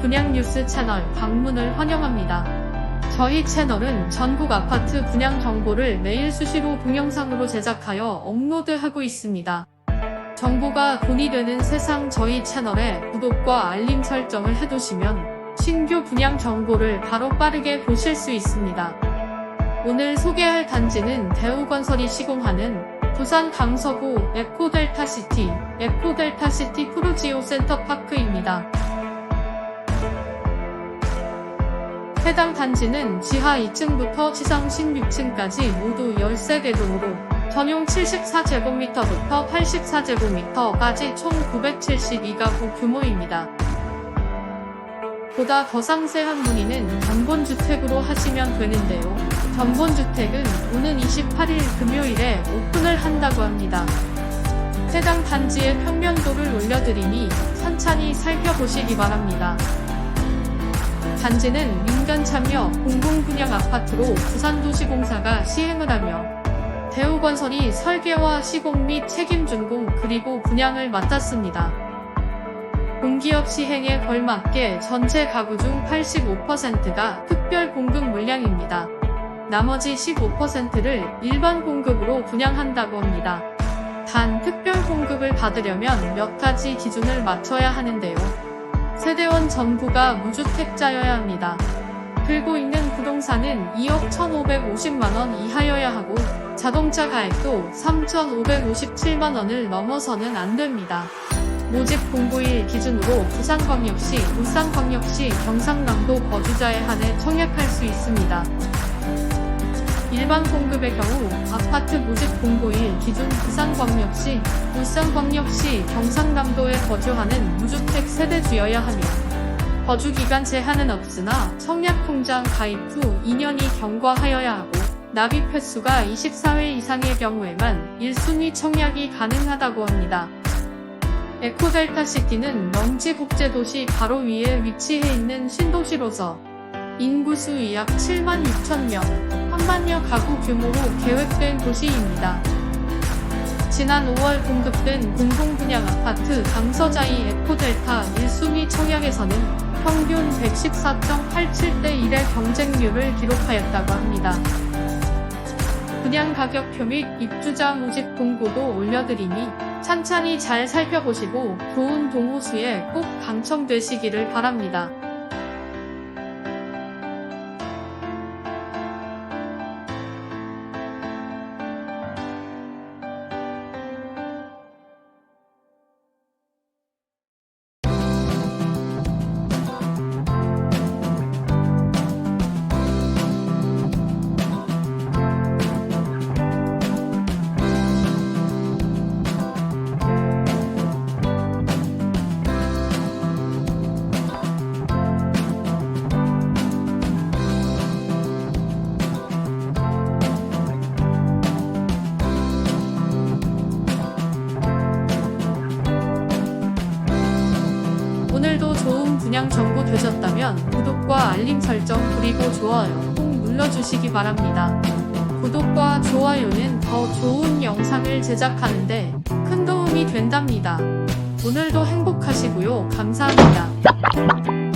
분양 뉴스 채널 방문을 환영합니다. 저희 채널은 전국 아파트 분양 정보를 매일 수시로 동영상으로 제작하여 업로드하고 있습니다. 정보가 돈이 되는 세상 저희 채널에 구독과 알림 설정을 해두시면 신규 분양 정보를 바로 빠르게 보실 수 있습니다. 오늘 소개할 단지는 대우건설이 시공하는 부산 강서구 에코델타시티, 에코델타시티 프루지오 센터파크입니다. 해당 단지는 지하 2층부터 지상 16층까지 모두 13개 동으로 전용 74제곱미터부터 84제곱미터까지 총 972가구 규모입니다. 보다 더 상세한 문의는 전본주택으로 하시면 되는데요. 전본주택은 오는 28일 금요일에 오픈을 한다고 합니다. 해당 단지의 평면도를 올려드리니 천천히 살펴보시기 바랍니다. 단지는 민간 참여 공공분양 아파트로 부산도시공사가 시행을 하며 대우건설이 설계와 시공 및 책임 준공 그리고 분양을 맡았습니다. 공기업 시행에 걸맞게 전체 가구 중 85%가 특별 공급 물량입니다. 나머지 15%를 일반 공급으로 분양한다고 합니다. 단 특별 공급을 받으려면 몇 가지 기준을 맞춰야 하는데요. 세대원 전부가 무주택자여야 합니다. 들고 있는 부동산은 2억 1,550만원 이하여야 하고 자동차 가액도 3,557만원을 넘어서는 안 됩니다. 모집 공고일 기준으로 부산광역시, 울산광역시, 경상남도 거주자에 한해 청약할 수 있습니다. 일반 공급의 경우 아파트 모집 공고일 기준 부산광역시, 울산광역시, 경상남도에 거주하는 무주택 세대주여야 하며 거주기간 제한은 없으나 청약통장 가입 후 2년이 경과하여야 하고 납입 횟수가 24회 이상의 경우에만 1순위 청약이 가능하다고 합니다. 에코델타 시티는 명지 국제도시 바로 위에 위치해 있는 신도시로서 인구수 약 7만 6천 명, 3만여 가구 규모로 계획된 도시입니다. 지난 5월 공급된 공공 분양 아파트 강서자이 에코델타 1순위 청약에서는 평균 114.87대 1의 경쟁률을 기록하였다고 합니다. 분양 가격표 및 입주자 모집 공고도 올려드리니 찬찬히 잘 살펴보시고 좋은 동호수에 꼭 당첨되시기를 바랍니다. 오늘도 좋은 분양 정보 되셨다면 구독과 알림 설정 그리고 좋아요 꼭 눌러주시기 바랍니다. 구독과 좋아요는 더 좋은 영상을 제작하는데 큰 도움이 된답니다. 오늘도 행복하시고요. 감사합니다.